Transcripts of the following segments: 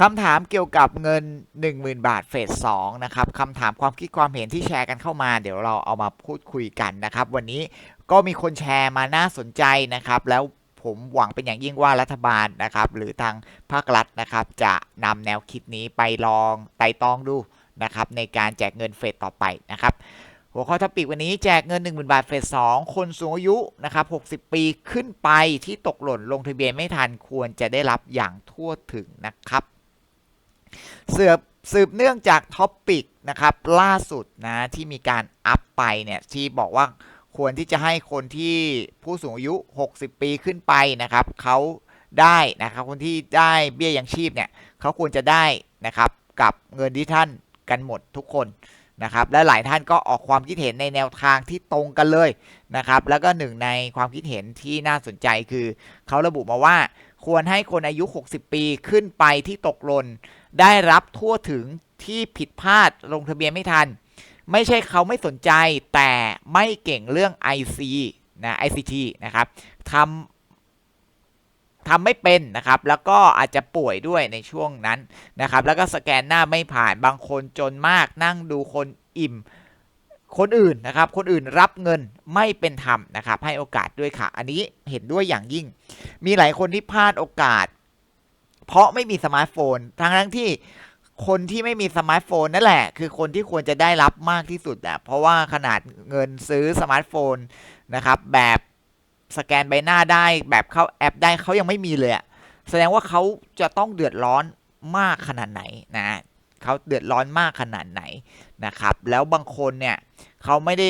คำถามเกี่ยวกับเงิน 10,000 บาทเฟส2นะครับคำถามความคิดความเห็นที่แชร์กันเข้ามา เดี๋ยวเราเอามาพูดคุยกันนะครับ วันนี้ก็มีคนแชร์มาน่าสนใจนะครับ แล้วผมหวังเป็นอย่างยิ่งว่ารัฐบาลนะครับ หรือทางภาครัฐนะครับ จะนำแนวคิดนี้ไปลองไต่ตองดูนะครับ ในการแจกเงินเฟสต่อไปนะครับ หัวข้อท็อปิกวันนี้แจกเงิน 10,000 บาทเฟส2คนสูงอายุนะครับ60 ปีขึ้นไปที่ตกหล่นลงทะเบียนไม่ทันควรจะได้รับอย่างทั่วถึงนะครับ เสือบสืบเนื่องจากท็อปปิกนะครับล่าสุดนะที่มีการอัพไปเนี่ยที่บอกว่าควรที่จะให้คนที่ผู้สูงอายุ 60 ปีขึ้นไปนะครับเขาได้นะครับคนที่ได้เบี้ยยังชีพเนี่ยเขาควรจะได้นะครับกับเงินที่ท่านกันหมดทุกคนนะครับและหลายท่านก็ออกความคิดเห็นในแนวทางที่ตรงกันเลยนะครับแล้วก็หนึ่งในความคิดเห็นที่น่าสนใจคือเขาระบุมาว่าควรให้คนอายุ 60 ปีขึ้นไปที่ตกหล่น ได้รับทั่วถึงที่ผิดพลาดลงทะเบียนไม่ทัน ไม่ใช่เขาไม่สนใจแต่ไม่เก่งเรื่อง IC นะ ICT นะครับทำทำไม่เป็นนะครับ แล้วก็อาจจะป่วยด้วยในช่วงนั้นนะครับ แล้วก็สแกนหน้าไม่ผ่านบางคนจนมากนั่งดูคนอิ่มคนอื่นนะครับ คนอื่นรับเงินไม่เป็นธรรมนะครับ ให้โอกาสด้วยค่ะ อันนี้เห็นด้วยอย่างยิ่ง มีหลายคนที่พลาดโอกาส เพราะไม่มีสมาร์ทโฟน ทั้งทั้งที่คนที่ไม่มีสมาร์ทโฟนนั่นแหละ คือคนที่ควรจะได้รับมากที่สุดอะเพราะว่าขนาดเงินซื้อสมาร์ทโฟนนะครับแบบสแกนใบหน้าได้แบบเข้าแอปได้เขายังไม่มีเลยอะแสดงว่าเขาจะต้องเดือดร้อนมากขนาดไหนนะเขาเดือดร้อนมากขนาดไหนนะครับ แล้วบางคนเนี่ยเขาไม่ได้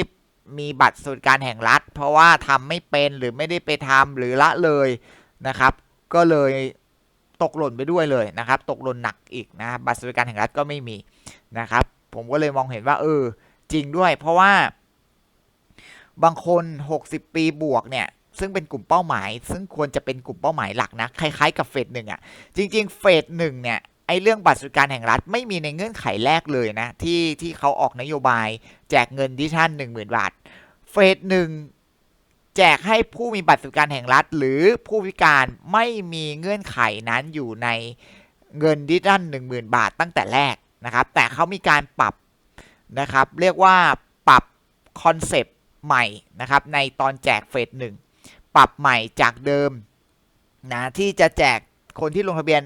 มีบัตรสวัสดิการแห่งรัฐ เพราะว่าทำไม่เป็นหรือไม่ได้ไปทำหรือละเลยนะครับ ก็เลย ตกหล่นไปด้วยเลยนะครับ ตกหล่นหนักอีกนะบัตรสวัสดิการแห่งรัฐก็ไม่มีนะครับ ผมก็เลยมองเห็นว่า เออ จริงด้วย เพราะว่า บางคน 60 ปีบวกเนี่ย ซึ่งเป็นกลุ่มเป้าหมาย ซึ่งควรจะเป็นกลุ่มเป้าหมายหลักนะคล้ายๆกับเฟสหนึ่งอะ จริง ๆ เฟสหนึ่งเนี่ยไอ้เรื่องบัตรสวัสดิการแห่งรัฐไม่มีในเงื่อนไขแรกเลยนะ ที่ที่เขาออกนโยบาย แจกเงินดิท่าน10,000บาทเฟสหนึ่ง แจกให้ผู้มีบัตรสวัสดิการแห่งรัฐ หรือผู้พิการไม่มีเงื่อนไขนั้นอยู่ในเงินดิจิทัล10,000 บาทตั้งแต่แรกนะครับ แต่เขามีการปรับนะครับ เรียกว่าปรับคอนเซปต์ใหม่นะครับ ในตอนแจกเฟสหนึ่งปรับใหม่จากเดิมนะที่จะแจกคนที่ลงทะเบียน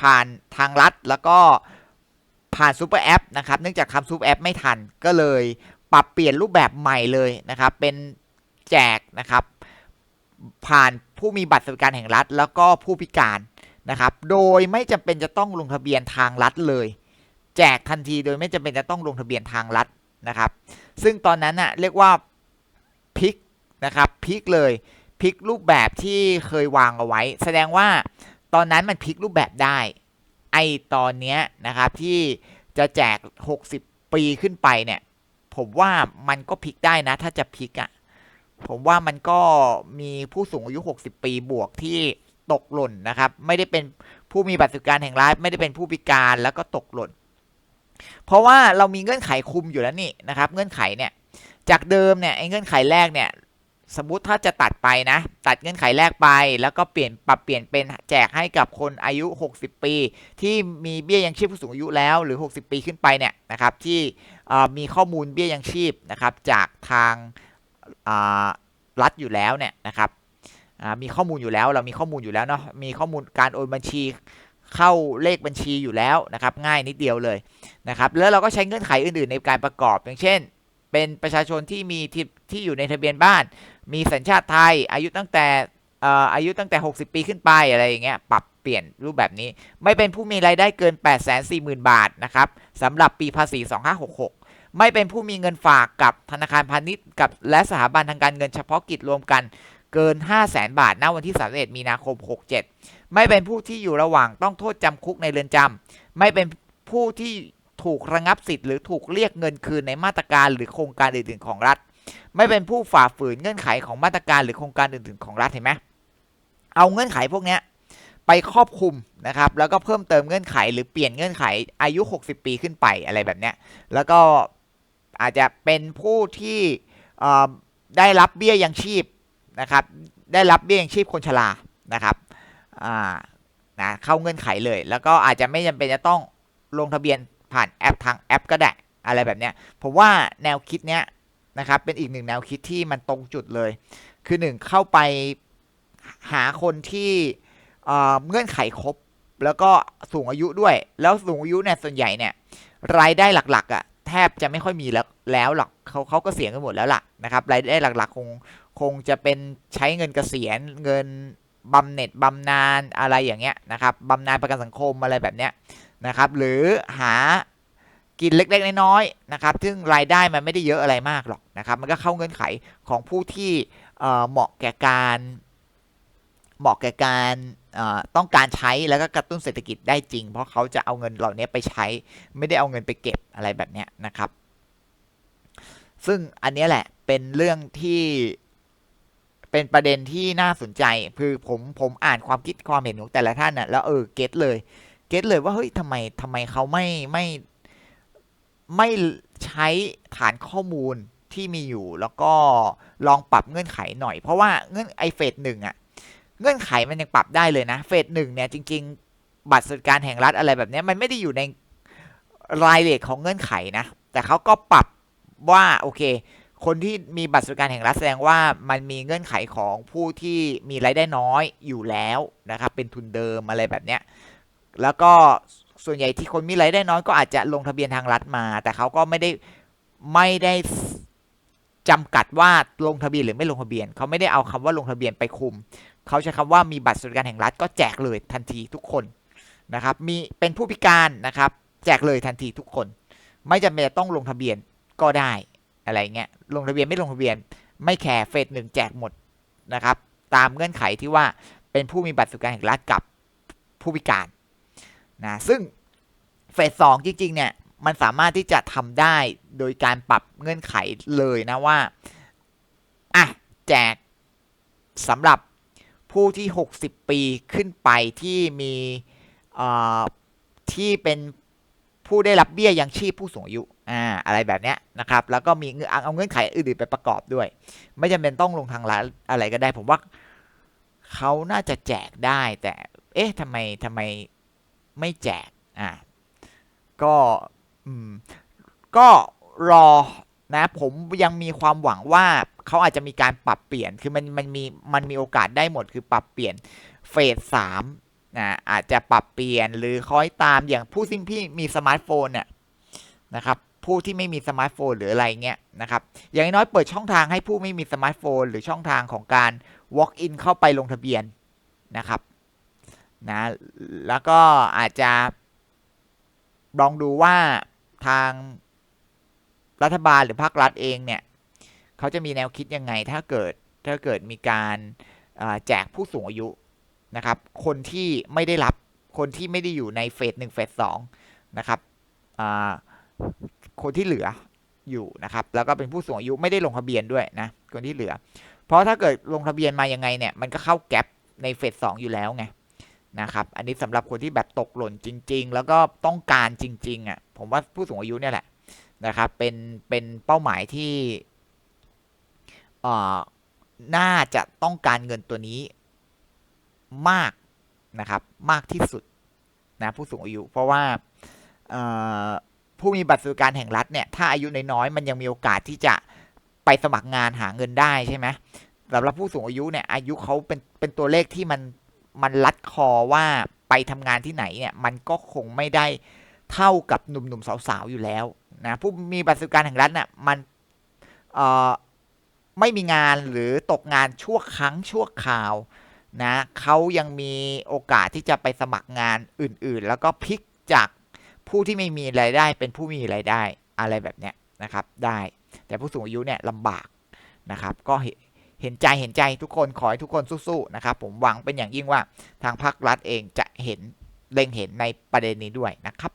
ผ่านทางรัฐ แล้วก็ผ่านซูเปอร์แอปนะครับ เนื่องจากทำซูเปอร์แอปไม่ทันก็เลยปรับเปลี่ยนรูปแบบใหม่เลยนะครับ เป็น แจกนะครับ ผ่านผู้มีบัตรสวัสดิการแห่งรัฐ แล้วก็ผู้พิการนะครับ โดยไม่จำเป็นจะต้องลงทะเบียนทางรัฐเลย แจกทันทีโดยไม่จำเป็นจะต้องลงทะเบียนทางรัฐนะครับ ซึ่งตอนนั้นน่ะเรียกว่าพลิกนะครับพลิกเลยพลิกรูปแบบที่เคยวางเอาไว้ แสดงว่าตอนนั้นมันพลิกรูปแบบได้ ไอตอนเนี้ยนะครับที่จะแจก 60 ปีขึ้นไปเนี่ย ผมว่ามันก็พลิกได้นะ ถ้าจะพลิกอะ่ะ ผมว่ามันก็มีผู้สูงอายุ 60 ปีบวกที่ตกหล่นนะครับ ไม่ได้เป็นผู้มีบัตรสวัสดิการแห่งรัฐไม่ได้เป็นผู้พิการแล้วก็ตกหล่น เพราะว่าเรามีเงื่อนไขคุมอยู่แล้วนี่นะครับ เงื่อนไขเนี่ย จากเดิมเนี่ยไอ้เงื่อนไขแรกเนี่ยสมมุติถ้าจะตัดไปนะ ตัดเงื่อนไขแรกไป แล้วก็เปลี่ยนปรับเปลี่ยนเป็นแจกให้กับคนอายุ 60 ปี ที่มีเบี้ยยังชีพผู้สูงอายุแล้วหรือ 60 ปีขึ้นไปเนี่ยนะครับที่มีข้อมูลเบี้ยยังชีพนะครับจากทาง รัฐอยู่แล้วเนี่ยนะครับมีข้อมูลอยู่แล้วเรามีข้อมูลอยู่แล้วเนาะมีข้อมูลการโอนบัญชีเข้าเลขบัญชีอยู่แล้วนะครับ ง่ายนิดเดียวเลยนะครับแล้วเราก็ใช้เงื่อนไขอื่นๆในการประกอบ อย่างเช่น เป็นประชาชนที่มีที่ที่อยู่ในทะเบียนบ้าน มีสัญชาติไทยอายุตั้งแต่อายุตั้งแต่ 60 ปีขึ้นไปอะไรอย่างเงี้ยปรับเปลี่ยนรูปแบบนี้ ไม่เป็นผู้มีรายได้เกิน 840,000 บาทนะครับสำหรับปีภาษี 2566 ไม่เป็นผู้มีเงินฝากกับธนาคารพาณิชย์กับและสถาบันทางการเงินเฉพาะกิจรวมกันเกิน 5 0 0แสนบาทณวันที่ 31 มีนาคม 67 ไม่เป็นผู้ที่อยู่ระหว่างต้องโทษจำคุกในเรือนจำไม่เป็นผู้ที่ถูกระงับสิทธิ์หรือถูกเรียกเงินคืนในมาตรการหรือโครงการอื่นๆของรัฐ ไม่เป็นผู้ฝ่าฝืนเงื่อนไขของมาตรการหรือโครงการอื่นๆของรัฐเห็นไหมเอาเงื่อนไขพวกนี้ไปครอบคุมนะครับแล้วก็เพิ่มเติมเงื่อนไข หรือเปลี่ยนเงื่อนไขอายุ 60 ปีขึ้นไปอะไรแบบนี้แล้วก็ อาจจะเป็นผู้ที่ได้รับเบี้ยยังชีพนะครับ ได้รับเบี้ยยังชีพคนชรานะครับนะเข้าเงื่อนไขเลย แล้วก็อาจจะไม่จำเป็นจะต้องลงทะเบียนผ่านแอปทางแอป ก็ได้อะไรแบบเนี้ยผมว่าแนวคิดเนี้ยนะครับเป็นอีกหนึ่งแนวคิดที่มันตรงจุดเลย คือหนึ่งเข้าไปหาคนที่เเงื่อนไขครบ แล้วก็สูงอายุด้วย แล้วสูงอายุเนี่ยส่วนใหญ่เนี่ยรายได้หลักๆอะ่ะ แทบจะไม่ค่อยมีแล้วแล้วหรอกเขาเขาก็เสียกันหมดแล้วล่ะนะครับรายได้หลักๆ คงคงจะเป็นใช้เงินเกษียณเงินบำเหน็จบำนาญอะไรอย่างเงี้ยนะครับบำนาญประกันสังคมอะไรแบบเนี้ยนะครับหรือหากินเล็กๆน้อยๆนะครับซึ่งรายได้มันไม่ได้เยอะอะไรมากหรอกนะครับมันก็เข้าเงื่อนไขของผู้ที่เเหมาะแก่การ เหมาะแก่การต้องการใช้แล้วก็กระตุ้นเศรษฐกิจได้จริง เพราะเขาจะเอาเงินเหล่านี้ไปใช้ ไม่ได้เอาเงินไปเก็บอะไรแบบนี้นะครับ ซึ่งอันนี้แหละเป็นเรื่องที่เป็นประเด็นที่น่าสนใจ คือผมผมอ่านความคิดความเห็นของแต่ละท่านน่ะแล้วเออเก็ตเลย เก็ตเลยว่าเฮ้ยทำไมทำไมเขาไม่ไม่ไม่ใช้ฐานข้อมูลที่มีอยู่ แล้วก็ลองปรับเงื่อนไขหน่อย เพราะว่าเงื่อนไอเฟสหนึ่งอะ เงื่อนไขมันยังปรับได้เลยนะ เฟสหนึ่งเนี่ยจริง ๆ บัตรสวัสดิการแห่งรัฐอะไรแบบนี้มันไม่ได้อยู่ในรายละเอียดของเงื่อนไขนะ แต่เขาก็ปรับว่าโอเค คนที่มีบัตรสวัสดิการแห่งรัฐแสดงว่ามันมีเงื่อนไขของผู้ที่มีรายได้น้อยอยู่แล้วนะครับ เป็นทุนเดิมอะไรแบบเนี้ยแล้วก็ส่วนใหญ่ที่คนมีรายได้น้อยก็อาจจะลงทะเบียนทางรัฐมา แต่เขาก็ไม่ได้ไม่ได้ จำกัดว่าลงทะเบียนหรือไม่ลงทะเบียน เขาไม่ได้เอาคำว่าลงทะเบียนไปคุม เขาใช้คำว่ามีบัตรสวัสดิการแห่งรัฐก็แจกเลยทันทีทุกคนนะครับ มีเป็นผู้พิการนะครับ แจกเลยทันทีทุกคน ไม่จำเป็นต้องลงทะเบียนก็ได้อะไรเงี้ยลงทะเบียนไม่ลงทะเบียน ไม่แคร์เฟสหนึ่งแจกหมดนะครับ ตามเงื่อนไขที่ว่าเป็นผู้มีบัตรสวัสดิการแห่งรัฐกับผู้พิการนะซึ่งเฟสสองจริงๆเนี่ยมันสามารถที่จะทำได้ โดยการปรับเงื่อนไขเลยนะว่าอะแจกสำหรับผู้ที่ 60 ปีขึ้นไปที่มีอ่อที่เป็นผู้ได้รับเบี้ยยังชีพผู้สูงอายุอ่าอะไรแบบเนี้ยนะครับ แล้วก็มีเงื่อนเอาเงื่อนไขอื่นๆไปประกอบด้วย ไม่จำเป็นต้องลงทางร้านอะไรก็ได้ ผมว่าเขาน่าจะแจกได้ แต่เอ๊ะทำไมทำไมไม่แจกอ่าก็อืมก็ รอนะผมยังมีความหวังว่าเขาอาจจะมีการปรับเปลี่ยน คือมันมันมีมันมีโอกาสได้หมดคือปรับเปลี่ยนเฟสสามนะอาจจะปรับเปลี่ยนหรือคอยตามอย่างผู้ซึ่งพี่มีสมาร์ทโฟนเนี่ยนะครับผู้ที่ไม่มีสมาร์ทโฟนหรืออะไรเงี้ยนะครับอย่างน้อยเปิดช่องทางให้ผู้ไม่มีสมาร์ทโฟน หรือช่องทางของการ walk in เข้าไปลงทะเบียนนะครับนะแล้วก็อาจจะลองดูว่าทาง รัฐบาลหรือภาครัฐเองเนี่ยเขาจะมีแนวคิดยังไงถ้าเกิดถ้าเกิดมีการแจกผู้สูงอายุนะครับ คนที่ไม่ได้รับคนที่ไม่ได้อยู่ในเฟสหนึ่งเฟสสองนะครับคนที่เหลืออยู่นะครับ แล้วก็เป็นผู้สูงอายุไม่ได้ลงทะเบียนด้วยนะคนที่เหลือ เพราะถ้าเกิดลงทะเบียนมายังไงเนี่ยมันก็เข้าแก๊ปในเฟสสองอยู่แล้วไงนะครับ อันนี้สำหรับคนที่แบบตกหล่นจริง ๆ แล้วก็ต้องการจริงๆอะผมว่าผู้สูงอายุเนี่ยแหละ นะครับเป็นเป็นเป้าหมายที่น่าจะต้องการเงินตัวนี้มากนะครับมากที่สุดนะผู้สูงอายุเพราะว่าผู้มีบัตรสวัสดิการแห่งรัฐเนี่ยถ้าอายุน้อยๆมันยังมีโอกาสที่จะไปสมัครงานหาเงินได้ใช่ไหมสำหรับผู้สูงอายุเนี่ยอายุเขาเป็นเป็นตัวเลขที่มันมันลัดคอว่าไปทำงานที่ไหนเนี่ยมันก็คงไม่ได้เท่ากับหนุ่มๆสาวๆอยู่แล้ว นะผู้มีบัตรสวัสดิการแห่งรัฐเนี่ยมันเอ่อไม่มีงานหรือตกงานชั่วครั้งชั่วคราวนะเขายังมีโอกาสที่จะไปสมัครงานอื่นๆ แล้วก็พลิกจากผู้ที่ไม่มีรายได้ เป็นผู้มีรายได้อะไรแบบเนี้ยนะครับ ได้ แต่ผู้สูงอายุเนี่ยลำบากนะครับ ก็เห็นใจเห็นใจทุกคนขอให้ทุกคนสู้ๆนะครับ ผมหวังเป็นอย่างยิ่งว่าทางภาครัฐเองจะเห็นเล็งเห็นในประเด็นนี้ด้วยนะครับ